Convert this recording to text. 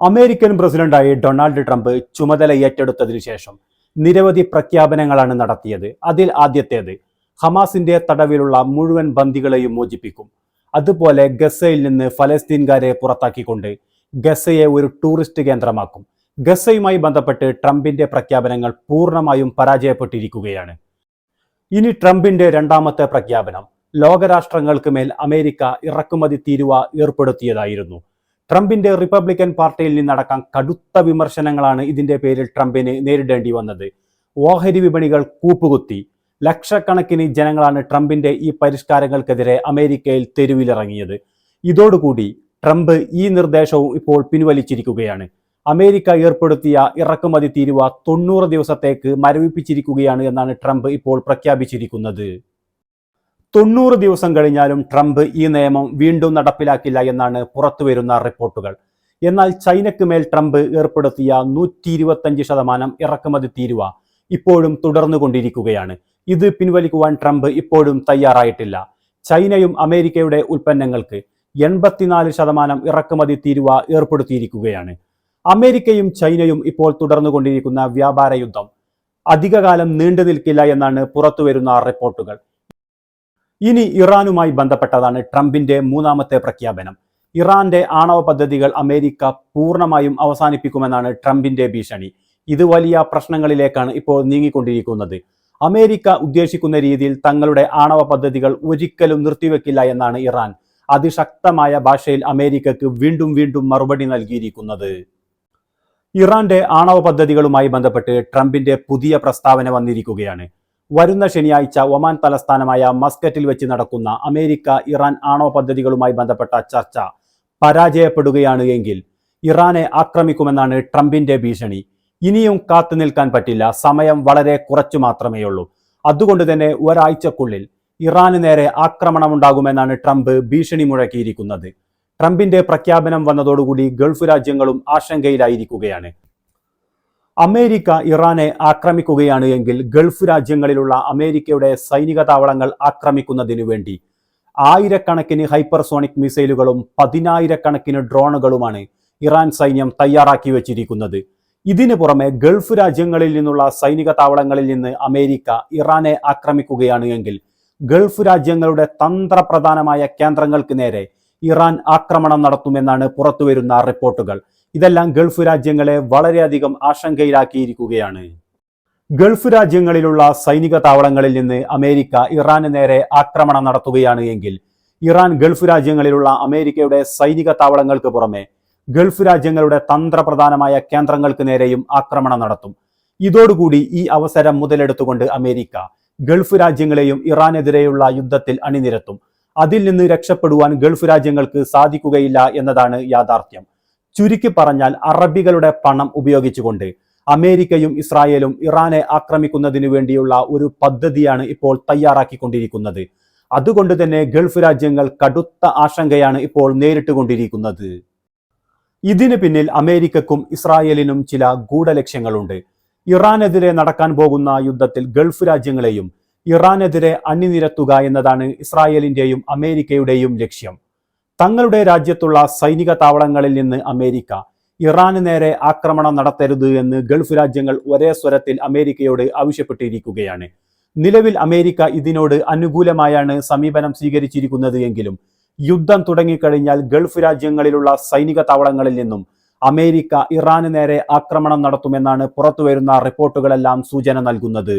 American പ്രസിഡന്റായി Donald Trump ചുമതല ഏറ്റെടുത്തതിനു ശേഷം നിരവധി പ്രഖ്യാപനങ്ങളാണ് നടത്തിയത്. അതിൽ ആദ്യത്തേത് ഹമാസിന്റെ തടവിലുള്ള മുഴുവൻ ബന്ദികളെയും മോചിപ്പിക്കും. അതുപോലെ ഗസയിൽ നിന്ന് ഫലസ്തീൻകാരെ പുറത്താക്കിക്കൊണ്ട് ഗസയെ ഒരു ടൂറിസ്റ്റ് കേന്ദ്രമാക്കും. ഗസയുമായി ബന്ധപ്പെട്ട് ട്രംപിന്റെ പ്രഖ്യാപനങ്ങൾ പൂർണമായും പരാജയപ്പെട്ടിരിക്കുകയാണ്. ഇനി ട്രംപിന്റെ രണ്ടാമത്തെ പ്രഖ്യാപനം ലോകരാഷ്ട്രങ്ങൾക്ക് മേൽ അമേരിക്ക ഇറക്കുമതി തീരുവ ഏർപ്പെടുത്തിയതായിരുന്നു. ട്രംപിന്റെ റിപ്പബ്ലിക്കൻ പാർട്ടിയിൽ നിന്നടക്കം കടുത്ത വിമർശനങ്ങളാണ് ഇതിന്റെ പേരിൽ ട്രംപിന് നേരിടേണ്ടി വന്നത്. ഓഹരി വിപണികൾ കൂപ്പുകുത്തി. ലക്ഷക്കണക്കിന് ജനങ്ങളാണ് ട്രംപിന്റെ ഈ പരിഷ്കാരങ്ങൾക്കെതിരെ അമേരിക്കയിൽ തെരുവിലിറങ്ങിയത്. ഇതോടുകൂടി ട്രംപ് ഈ നിർദ്ദേശവും ഇപ്പോൾ പിൻവലിച്ചിരിക്കുകയാണ്. അമേരിക്ക ഏർപ്പെടുത്തിയ ഇറക്കുമതി തീരുവ തൊണ്ണൂറ് ദിവസത്തേക്ക് മരവിപ്പിച്ചിരിക്കുകയാണ് എന്നാണ് ട്രംപ് ഇപ്പോൾ പ്രഖ്യാപിച്ചിരിക്കുന്നത്. തൊണ്ണൂറ് ദിവസം കഴിഞ്ഞാലും ട്രംപ് ഈ നിയമം വീണ്ടും നടപ്പിലാക്കില്ല എന്നാണ് പുറത്തുവരുന്ന റിപ്പോർട്ടുകൾ. എന്നാൽ ചൈനയ്ക്ക് മേൽ ട്രംപ് ഏർപ്പെടുത്തിയ നൂറ്റി ഇരുപത്തഞ്ച് ശതമാനം ഇറക്കുമതി തീരുവ ഇപ്പോഴും തുടർന്നുകൊണ്ടിരിക്കുകയാണ്. ഇത് പിൻവലിക്കുവാൻ ട്രംപ് ഇപ്പോഴും തയ്യാറായിട്ടില്ല. ചൈനയും അമേരിക്കയുടെ ഉൽപ്പന്നങ്ങൾക്ക് എൺപത്തിനാല് ശതമാനം ഇറക്കുമതി തീരുവ ഏർപ്പെടുത്തിയിരിക്കുകയാണ്. അമേരിക്കയും ചൈനയും ഇപ്പോൾ തുടർന്നുകൊണ്ടിരിക്കുന്ന വ്യാപാര യുദ്ധം അധികകാലം നീണ്ടു നിൽക്കില്ല എന്നാണ് പുറത്തുവരുന്ന റിപ്പോർട്ടുകൾ. ഇനി ഇറാനുമായി ബന്ധപ്പെട്ടതാണ് ട്രംപിന്റെ മൂന്നാമത്തെ പ്രഖ്യാപനം. ഇറാന്റെ ആണവ പദ്ധതികൾ അമേരിക്ക പൂർണമായും അവസാനിപ്പിക്കുമെന്നാണ് ട്രംപിന്റെ ഭീഷണി. ഇത് വലിയ പ്രശ്നങ്ങളിലേക്കാണ് ഇപ്പോൾ നീങ്ങിക്കൊണ്ടിരിക്കുന്നത്. അമേരിക്ക ഉദ്ദേശിക്കുന്ന രീതിയിൽ തങ്ങളുടെ ആണവ പദ്ധതികൾ ഒരിക്കലും നിർത്തിവെക്കില്ല എന്നാണ് ഇറാൻ. അതിശക്തമായ ഭാഷയിൽ അമേരിക്കക്ക് വീണ്ടും വീണ്ടും മറുപടി നൽകിയിരിക്കുന്നത്. ഇറാന്റെ ആണവ പദ്ധതികളുമായി ബന്ധപ്പെട്ട് ട്രംപിന്റെ പുതിയ പ്രസ്താവന വന്നിരിക്കുകയാണ്. വരുന്ന ശനിയാഴ്ച ഒമാൻ തലസ്ഥാനമായ മസ്കറ്റിൽ വെച്ച് നടക്കുന്ന അമേരിക്ക ഇറാൻ ആണവ പദ്ധതികളുമായി ബന്ധപ്പെട്ട ചർച്ച പരാജയപ്പെടുകയാണ് എങ്കിൽ ഇറാനെ ആക്രമിക്കുമെന്നാണ് ട്രംപിന്റെ ഭീഷണി. ഇനിയും കാത്തു നിൽക്കാൻ പറ്റില്ല സമയം വളരെ കുറച്ചു മാത്രമേ ഉള്ളൂ. അതുകൊണ്ട് തന്നെ ഒരാഴ്ചക്കുള്ളിൽ ഇറാന് നേരെ ആക്രമണമുണ്ടാകുമെന്നാണ് ട്രംപ് ഭീഷണി മുഴക്കിയിരിക്കുന്നത്. ട്രംപിന്റെ പ്രഖ്യാപനം വന്നതോടുകൂടി ഗൾഫ് രാജ്യങ്ങളും ആശങ്കയിലായിരിക്കുകയാണ്. അമേരിക്ക ഇറാനെ ആക്രമിക്കുകയാണ് എങ്കിൽ ഗൾഫ് രാജ്യങ്ങളിലുള്ള അമേരിക്കയുടെ സൈനിക താവളങ്ങൾ ആക്രമിക്കുന്നതിനു വേണ്ടി ആയിരക്കണക്കിന് ഹൈപ്പർസോണിക് മിസൈലുകളും പതിനായിരക്കണക്കിന് ഡ്രോണുകളുമാണ് ഇറാൻ സൈന്യം തയ്യാറാക്കി വച്ചിരിക്കുന്നത്. ഇതിനു പുറമെ ഗൾഫ് രാജ്യങ്ങളിൽ നിന്നുള്ള സൈനിക താവളങ്ങളിൽ നിന്ന് അമേരിക്ക ഇറാനെ ആക്രമിക്കുകയാണ് എങ്കിൽ ഗൾഫ് രാജ്യങ്ങളുടെ തന്ത്രപ്രധാനമായ കേന്ദ്രങ്ങൾക്ക് നേരെ ഇറാൻ ആക്രമണം നടത്തുമെന്നാണ് പുറത്തുവരുന്ന റിപ്പോർട്ടുകൾ. ഇതെല്ലാം ഗൾഫ് രാജ്യങ്ങളെ വളരെയധികം ആശങ്കയിലാക്കിയിരിക്കുകയാണ്. ഗൾഫ് രാജ്യങ്ങളിലുള്ള സൈനിക താവളങ്ങളിൽ നിന്ന് അമേരിക്ക ഇറാന് നേരെ ആക്രമണം നടത്തുകയാണ് എങ്കിൽ ഇറാൻ ഗൾഫ് രാജ്യങ്ങളിലുള്ള അമേരിക്കയുടെ സൈനിക താവളങ്ങൾക്ക് പുറമെ ഗൾഫ് രാജ്യങ്ങളുടെ തന്ത്രപ്രധാനമായ കേന്ദ്രങ്ങൾക്ക് നേരെയും ആക്രമണം നടത്തും. ഇതോടുകൂടി ഈ അവസരം മുതലെടുത്തുകൊണ്ട് അമേരിക്ക ഗൾഫ് രാജ്യങ്ങളെയും ഇറാനെതിരെയുള്ള യുദ്ധത്തിൽ അണിനിരത്തും. അതിൽ നിന്ന് രക്ഷപ്പെടുവാൻ ഗൾഫ് രാജ്യങ്ങൾക്ക് സാധിക്കുകയില്ല എന്നതാണ് യാഥാർത്ഥ്യം. ചുരുക്കി പറഞ്ഞാൽ അറബികളുടെ പണം ഉപയോഗിച്ചുകൊണ്ട് അമേരിക്കയും ഇസ്രായേലും ഇറാനെ ആക്രമിക്കുന്നതിനു വേണ്ടിയുള്ള ഒരു പദ്ധതിയാണ് ഇപ്പോൾ തയ്യാറാക്കിക്കൊണ്ടിരിക്കുന്നത്. അതുകൊണ്ട് തന്നെ ഗൾഫ് രാജ്യങ്ങൾ കടുത്ത ആശങ്കയാണ് ഇപ്പോൾ നേരിട്ടുകൊണ്ടിരിക്കുന്നത്. ഇതിന് പിന്നിൽ അമേരിക്കക്കും ഇസ്രായേലിനും ചില ഗൂഢലക്ഷ്യങ്ങളുണ്ട്. ഇറാനെതിരെ നടക്കാൻ പോകുന്ന യുദ്ധത്തിൽ ഗൾഫ് രാജ്യങ്ങളെയും ഇറാനെതിരെ അണിനിരത്തുക എന്നതാണ് ഇസ്രായേലിന്റെയും അമേരിക്കയുടെയും ലക്ഷ്യം. തങ്ങളുടെ രാജ്യത്തുള്ള സൈനിക താവളങ്ങളിൽ നിന്ന് അമേരിക്ക ഇറാന് നേരെ ആക്രമണം നടത്തരുത് എന്ന് ഗൾഫ് രാജ്യങ്ങൾ ഒരേ സ്വരത്തിൽ അമേരിക്കയോട് ആവശ്യപ്പെട്ടിരിക്കുകയാണ്. നിലവിൽ അമേരിക്ക ഇതിനോട് അനുകൂലമായാണ് സമീപനം സ്വീകരിച്ചിരിക്കുന്നത് എങ്കിലും യുദ്ധം തുടങ്ങിക്കഴിഞ്ഞാൽ ഗൾഫ് രാജ്യങ്ങളിലുള്ള സൈനിക താവളങ്ങളിൽ നിന്നും അമേരിക്ക ഇറാന് നേരെ ആക്രമണം നടത്തുമെന്നാണ് പുറത്തുവരുന്ന റിപ്പോർട്ടുകളെല്ലാം സൂചന നൽകുന്നത്.